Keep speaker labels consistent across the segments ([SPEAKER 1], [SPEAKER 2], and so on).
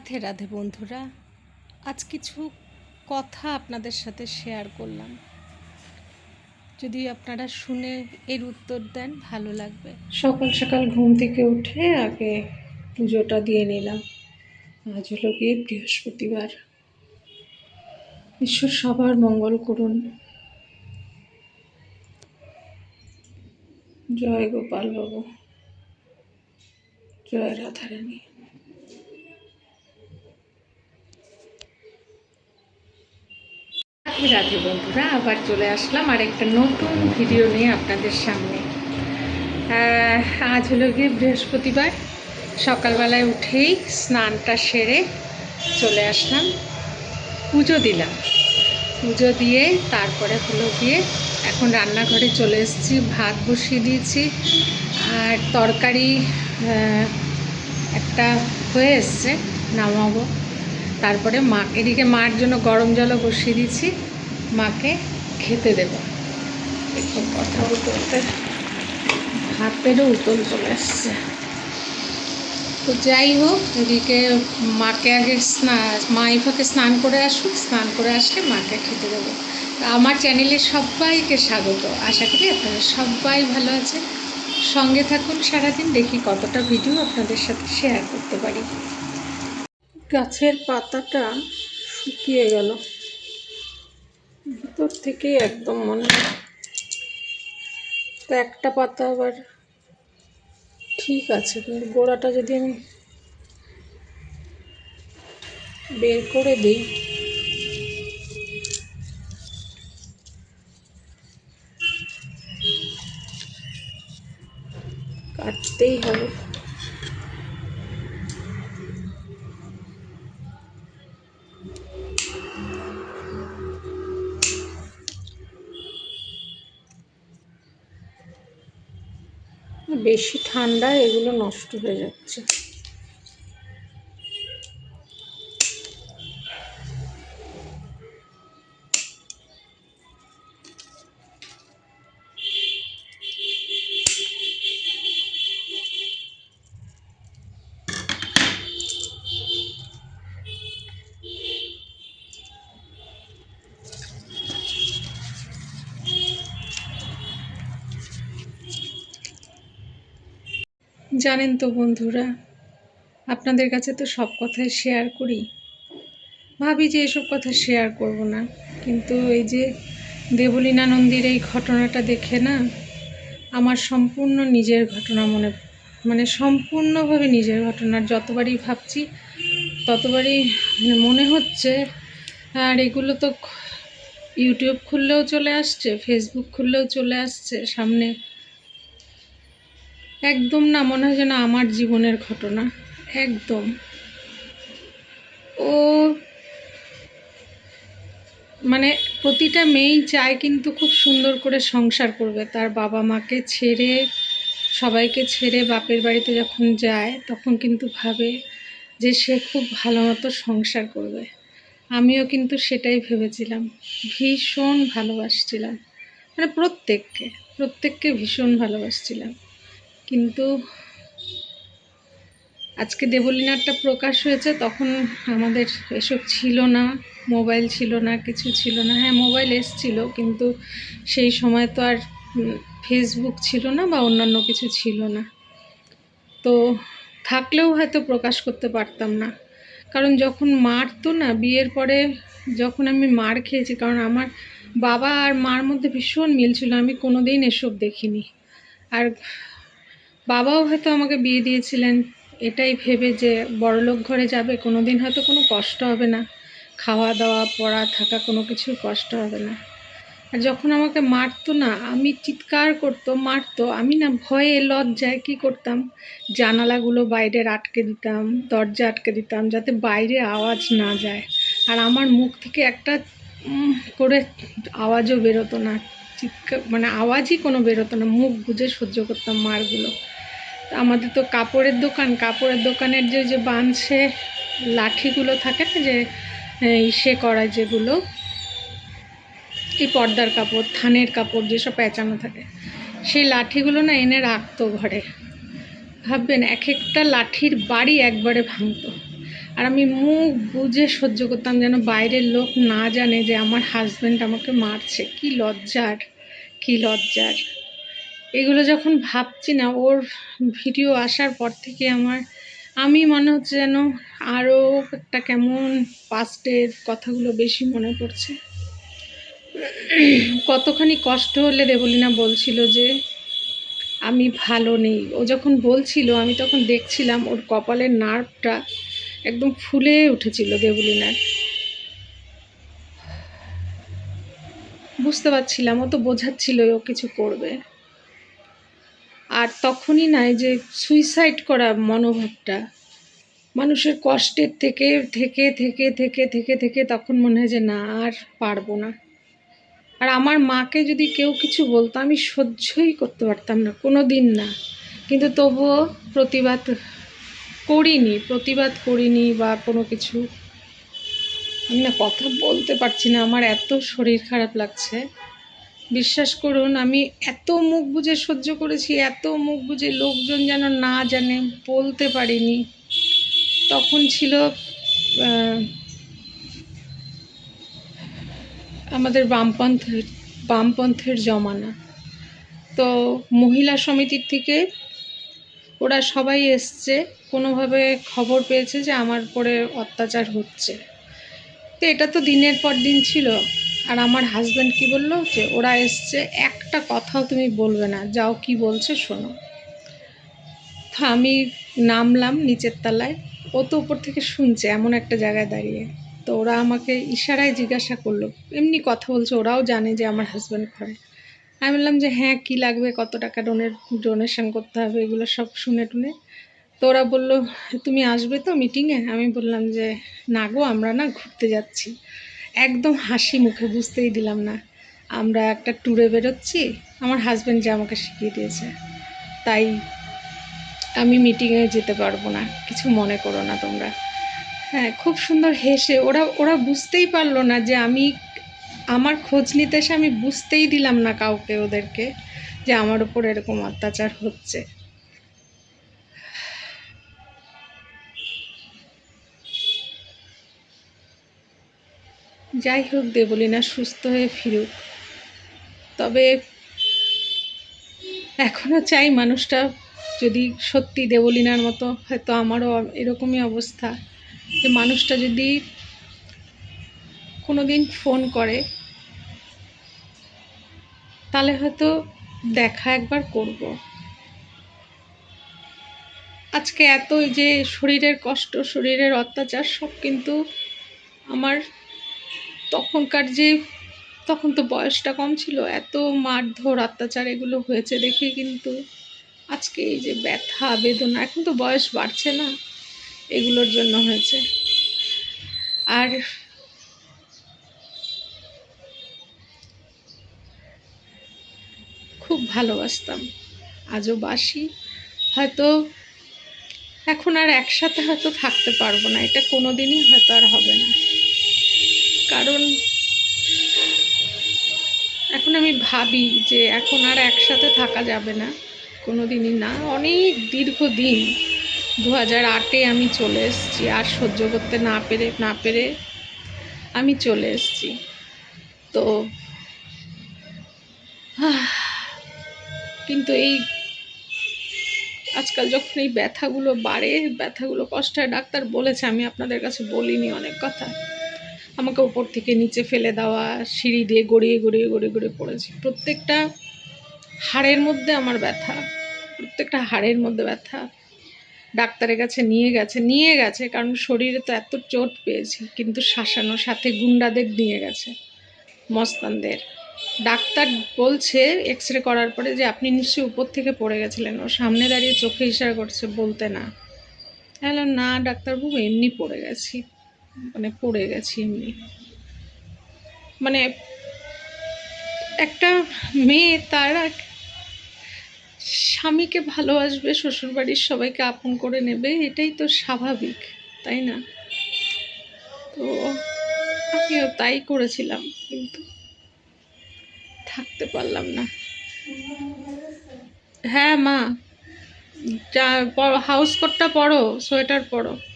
[SPEAKER 1] রাধে রাধে বন্ধুরা। আজ কিছু কথা আপনাদের সাথে শেয়ার করলাম। যদি আপনারা শুনে এর উত্তর দেন, ভালো লাগবে।
[SPEAKER 2] সকাল সকাল ঘুম থেকে উঠে আগে পুজোটা দিয়ে নিলাম। আজ হলো গিয়ে বৃহস্পতিবার। ঈশ্বর সবার মঙ্গল করুন। জয় গোপাল বাবু। জয় রাধারানী। রাধে বন্ধুরা, আবার চলে আসলাম আর একটা নতুন ভিডিও নিয়ে আপনাদের সামনে। আজ হলো গিয়ে বৃহস্পতিবার, সকালবেলায় উঠেই স্নানটা সেরে চলে আসলাম, পুজো দিলাম। পুজো দিয়ে তারপরে হলো গিয়ে এখন রান্নাঘরে চলে এসেছি, ভাত বসিয়ে দিয়েছি, আর তরকারি একটা হয়ে এসছে, নামাবো। তারপরে মা এদিকে মার জন্য গরম জলও বসিয়ে দিয়েছি। মাকে খেতে দেবো। একটু কথা বলতে বলতে হাতেরও উতল চলে আসছে। তো যাই হোক, এদিকে মাকে আগে স্নান মা ইফাকে স্নান করে আসুক, স্নান করে আসলে মাকে খেতে দেবো। আমার চ্যানেলে সবাইকে স্বাগত। আশা করি আপনারা সবাই ভালো আছে সঙ্গে থাকুন সারাদিন, দেখি কতটা ভিডিও আপনাদের সাথে শেয়ার করতে পারি। গাছের পাতাটা শুকিয়ে গেল। ভিতর থেকেই একদম মনে তো একটা পাতা আবার ঠিক আছে, কিন্তু গোড়াটা যদি আমি বের করে দিই। কাটতেই হবে। বেশি ঠান্ডায় এগুলো নষ্ট হয়ে যাচ্ছে। জানেন তো বন্ধুরা, আপনাদের কাছে তো সব কথাই শেয়ার করি। ভাবি যে এসব কথা শেয়ার করব না, কিন্তু এই যে দেবলীনা নন্দীর এই ঘটনাটা দেখে না, আমার সম্পূর্ণ নিজের ঘটনা মনে মানে সম্পূর্ণভাবে নিজের ঘটনার যতবারই ভাবছি, ততবারই মানে মনে হচ্ছে, আর এগুলো তো ইউটিউব খুললেও চলে আসছে ফেসবুক খুললেও চলে আসছে, সামনে একদম না, মনে হয় যেন আমার জীবনের ঘটনা। একদম। ও মানে প্রতিটা মেয়েই চায় কিন্তু খুব সুন্দর করে সংসার করবে। তার বাবা মাকে ছেড়ে, সবাইকে ছেড়ে বাপের বাড়িতে যখন যায়, তখন কিন্তু ভাবে যে সে খুব ভালো মতো সংসার করবে। আমিও কিন্তু সেটাই ভেবেছিলাম। ভীষণ ভালোবাসছিলাম। মানে প্রত্যেককে প্রত্যেককে ভীষণ ভালোবাসছিলাম। কিন্তু আজকে দেবলীনারটা প্রকাশ হয়েছে, তখন আমাদের এসব ছিল না, মোবাইল ছিল না, কিছু ছিল না। হ্যাঁ মোবাইল এসছিল, কিন্তু সেই সময় তো আর ফেসবুক ছিল না বা অন্যান্য কিছু ছিল না। তো থাকলেও হয়তো প্রকাশ করতে পারতাম না। কারণ যখন মারতো না, বিয়ের পরে যখন আমি মার খেয়েছি, কারণ আমার বাবা আর মার মধ্যে ভীষণ মিল ছিল, আমি কোনো দিন এসব দেখিনি। আর বাবাও হয়তো আমাকে বিয়ে দিয়েছিলেন। এটাই ভেবে যে বড়লোক ঘরে যাবে কোনো দিন হয়তো কোনো কষ্ট হবে না। খাওয়া দাওয়া, পড়া, থাকা কোনো কিছুর কষ্ট হবে না। আর যখন আমাকে মারতো না, আমি চিৎকার করতো, মারতো। আমি না ভয়ে লজ্জায় কী করতাম? জানালাগুলো বাইরের আটকে দিতাম, দরজা আটকে দিতাম, যাতে বাইরে আওয়াজ না যায়। আর আমার মুখ থেকে একটা করে আওয়াজও বেরোতো না। চিৎকার মানে আওয়াজই কোনো বেরোতো না। মুখ বুঝে সহ্য করতাম মারগুলো। আমাদের তো কাপড়ের দোকান, কাপড়ের দোকানের যে যে বাঁধছে লাঠিগুলো থাকে না যে সে করা যেগুলো, এই পর্দার কাপড়, থানের কাপড় যেসব পেঁচানো থাকে, সেই লাঠিগুলো না এনে রাখতো ঘরে। ভাববেন এক একটা লাঠির বাড়ি একবারে ভাঙতো। আর আমি মুখ বুঝে সহ্য করতাম যেন বাইরের লোক না জানে যে আমার হাজব্যান্ড আমাকে মারছে। কি লজ্জার কি লজ্জার। এগুলো যখন ভাবছি না, ওর ভিডিও আসার পর থেকে আমার, আমি মনে হচ্ছে যেন আরও একটা কেমন পাস্টের কথাগুলো বেশি মনে পড়ছে। কতখানি কষ্ট হলে দেবলিনা বলছিল যে, আমি ভালো নেই। ও যখন বলছিল, আমি তখন দেখছিলাম ওর কপালের নার্ভটা একদম ফুলে উঠেছিল দেবলিনার। বুঝতে পারছিলাম, ও তো বোঝাচ্ছিল ও কিছু করবে। আর তখনই নাই যে সুইসাইড করা মনোভাবটা। মানুষের কষ্টের থেকে থেকে থেকে থেকে থেকে থেকে তখন মনে হয় যে না, আর পারব না। আর আমার মাকে যদি কেউ কিছু বলতো, আমি সহ্যই করতে পারতাম না কোনো দিন না। কিন্তু তবুও প্রতিবাদ করিনি প্রতিবাদ করিনি বা কোনো কিছু। আমি না কথা বলতে পারছি না, আমার এত শরীর খারাপ লাগছে। বিশ্বাস করুন, আমি এত মুখ বুজে সহ্য করেছি, এত মুখ বুজে লোকজন যেন না জানে, বলতে পারিনি। তখন ছিল আমাদের বামপন্থের বামপন্থের জমানা। তো মহিলা সমিতির থেকে ওরা সবাই এসছে, কোনোভাবে খবর পেয়েছে যে আমার উপরে অত্যাচার হচ্ছে। তো এটা তো দিনের পর দিন ছিল। আর আমার হাজব্যান্ড কি বলল যে, ওরা এসছে, একটা কথাও তুমি বলবে না। যাও কি বলছে, শোনো। তো আমি নামলাম নিচের তলায়। ও তো উপর থেকে শুনছে, এমন একটা জায়গায় দাঁড়িয়ে। তো ওরা আমাকে ইশারায় জিজ্ঞাসা করল। এমনি কথা বলছে, ওরাও জানে যে আমার হাজব্যান্ড করে আমি বললাম যে হ্যাঁ কি লাগবে? কত টাকা ডোনের ডোনেশন করতে হবে? এগুলো সব শুনে টুনে। তো ওরা বলল, তুমি আসবে তো মিটিংয়ে আমি বললাম যে, না গো, আমরা না ঘুরতে যাচ্ছি। একদম হাসি মুখে, বুঝতেই দিলাম না। আমরা একটা ট্যুরে বেরোচ্ছি, আমার হাজব্যান্ড যে আমাকে শিখিয়ে দিয়েছে। তাই আমি মিটিংয়ে যেতে পারব না, কিছু মনে করো না তোমরা। হ্যাঁ খুব সুন্দর হেসে, ওরা ওরা বুঝতেই পারল না যে আমি, আমার খোঁজ নিতে এসে আমি বুঝতেই দিলাম না কাউকে ওদেরকে যে আমার ওপর এরকম অত্যাচার হচ্ছে। যাই হোক দেবলিনা সুস্থ হয়ে ফিরুক। তবে এখনও চাই মানুষটা যদি সত্যি দেবলিনার মতো, হয়তো আমারও এরকমই অবস্থা। যে মানুষটা যদি কোনো দিন ফোন করে, তাহলে হয়তো দেখা একবার করব। আজকে এত যে শরীরের কষ্ট, শরীরের অত্যাচার, সব কিন্তু আমার তখনকার যে, তখন তো বয়সটা কম ছিল, এত মারধর অত্যাচার এগুলো হয়েছে দেখে কিন্তু আজকে এই যে ব্যথা, বেদনা, এখন তো বয়স বাড়ছে না, এগুলোর জন্য হয়েছে। আর খুব ভালোবাসতাম, আজও বাসি, হয়তো এখন আর একসাথে হয়তো থাকতে পারব না, এটা কোনো দিনই হয়তো আর হবে না। কারণ এখন আমি ভাবি যে এখন আর একসাথে থাকা যাবে না কোনো দিনই না। অনেক দীর্ঘদিন দু হাজার আটে আমি চলে এসেছি, আর সহ্য করতে না পেরে না পেরে আমি চলে এসেছি। তো কিন্তু এই আজকাল যখন এই ব্যথাগুলো বাড়ে, ব্যথাগুলো কষ্ট হয় ডাক্তার বলেছে, আমি আপনাদের কাছে বলিনি অনেক কথা। আমাকে উপর থেকে নিচে ফেলে দেওয়া, সিঁড়ি দিয়ে গড়িয়ে গড়িয়ে গড়িয়ে গড়িয়ে পড়েছি। প্রত্যেকটা হাড়ের মধ্যে আমার ব্যথা, প্রত্যেকটা হাড়ের মধ্যে ব্যথা। ডাক্তারের কাছে নিয়ে গেছে নিয়ে গেছে, কারণ শরীরে তো এত চোট পেয়েছি, কিন্তু শাসানোর সাথে গুন্ডাদের নিয়ে গেছে, মস্তানদের। ডাক্তার বলছে এক্স রে করার পরে যে আপনি নিশ্চয়ই উপর থেকে পড়ে গেছিলেন, ও সামনে দাঁড়িয়ে চোখে ইশারা করছে, বলতে না। হ্যালো না, ডাক্তারবাবু, এমনি পড়ে গেছি। মানে পড়ে গেছি এমনি। মানে একটা মেয়ে, তার স্বামীকে ভালোবাসবে, শ্বশুরবাড়ির সবাইকে আপন করে নেবে, এটাই তো স্বাভাবিক, তাই না? তো আমিও তাই করেছিলাম, কিন্তু থাকতে পারলাম না। হ্যাঁ মা, যা হাউস কোটটা পরো সোয়েটার পরো।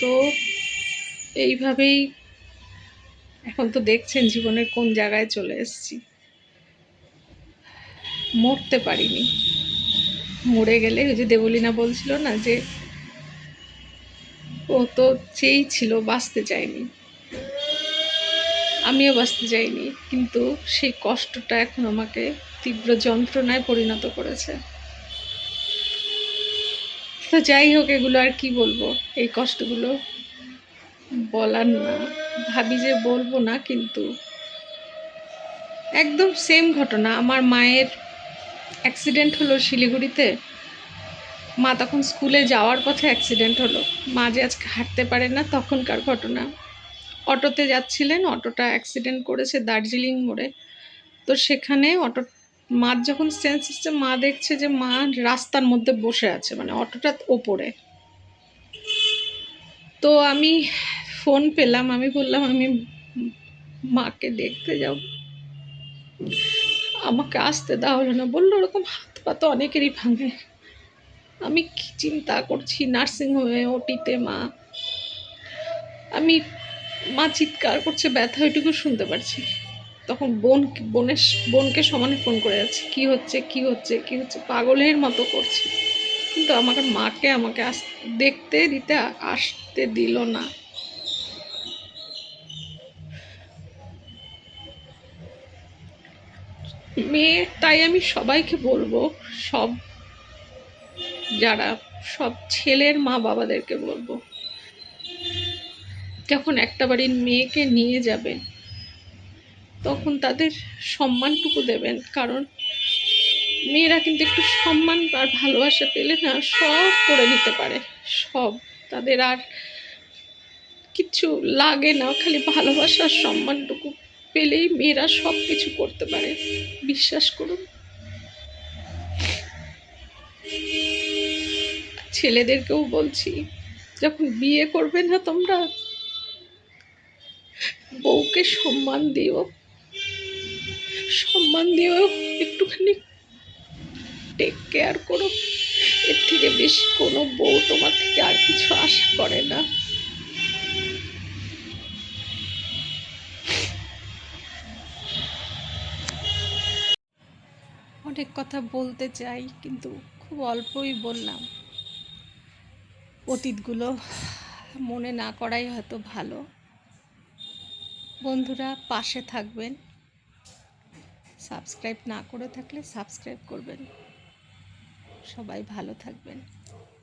[SPEAKER 2] তো এইভাবেই এখন তো দেখছেন জীবনের কোন জায়গায় চলে এসেছি। মরতে পারিনি। মরে গেলে ওই যে দেবলীনা বলছিল না যে, ও তো চেয়েই ছিল বাঁচতে চায়নি। আমিও বাঁচতে চাইনি, কিন্তু সেই কষ্টটা এখন আমাকে তীব্র যন্ত্রণায় পরিণত করেছে। তো যাই হোক, এগুলো আর কি বলব? এই কষ্টগুলো বলার না। ভাবি যে বলব না, কিন্তু একদম সেম ঘটনা। আমার মায়ের অ্যাক্সিডেন্ট হলো শিলিগুড়িতে। মা তখন স্কুলে যাওয়ার পথে অ্যাক্সিডেন্ট হলো। মা যে আজকে হাঁটতে পারে না, তখনকার ঘটনা। অটোতে যাচ্ছিলেন, অটোটা অ্যাক্সিডেন্ট করেছে দার্জিলিং মোড়ে। তো সেখানে অটো মার যখন সেন্স হচ্ছে মা দেখছে যে মা রাস্তার মধ্যে বসে আছে মানে অটোটা ওপরে। তো আমি ফোন পেলাম, আমি বললাম, আমি মাকে দেখতে যাব। আমাকে আসতে দেওয়া হলো না, বলল ওরকম হাত পা তো অনেকেরই ভাঙে। আমি কি চিন্তা করছি নার্সিংহোমে ওটিতে মা। আমি, মা চিৎকার করছে, ব্যথা ওইটুকু শুনতে পারছি। তখন বোন, বোনের বোনকে সমানে ফোন করে যাচ্ছে কি হচ্ছে কি হচ্ছে কি হচ্ছে? পাগলের মতো করছি। কিন্তু আমাকে মাকে, আমাকে আস, দেখতে, দিতে আসতে দিল না। মেয়ে, তাই আমি সবাইকে বলব, সব যারা, সব ছেলের মা বাবাদেরকে বলব, যখন একটা বাড়ির মেয়েকে নিয়ে যাবেন তখন তাদের সম্মানটুকু দেবেন, কারণ মেয়েরা কিন্তু একটু সম্মান আর ভালোবাসা পেলে না সব করে নিতে পারে, সব। তাদের আর কিছু লাগে না, খালি ভালোবাসার সম্মানটুকু পেলেই মেয়েরা সব কিছু করতে পারে, বিশ্বাস করুন। ছেলেদেরকেও বলছি, যখন বিয়ে করবে না তোমরা, বউকে সম্মান দিও। সম্মান দিও, একটুখানি। টেক কেয়ার করো। এর থেকে বেশি কোনো বউ তোমার থেকে আর কিছু আশা করে না।
[SPEAKER 1] অনেক কথা বলতে চাই, কিন্তু খুব অল্পই বললাম। অতীতগুলো মনে না করাই হয়তো ভালো। বন্ধুরা, পাশে থাকবেন। সাবস্ক্রাইব না করে থাকলে সাবস্ক্রাইব করবেন। সবাই ভালো থাকবেন।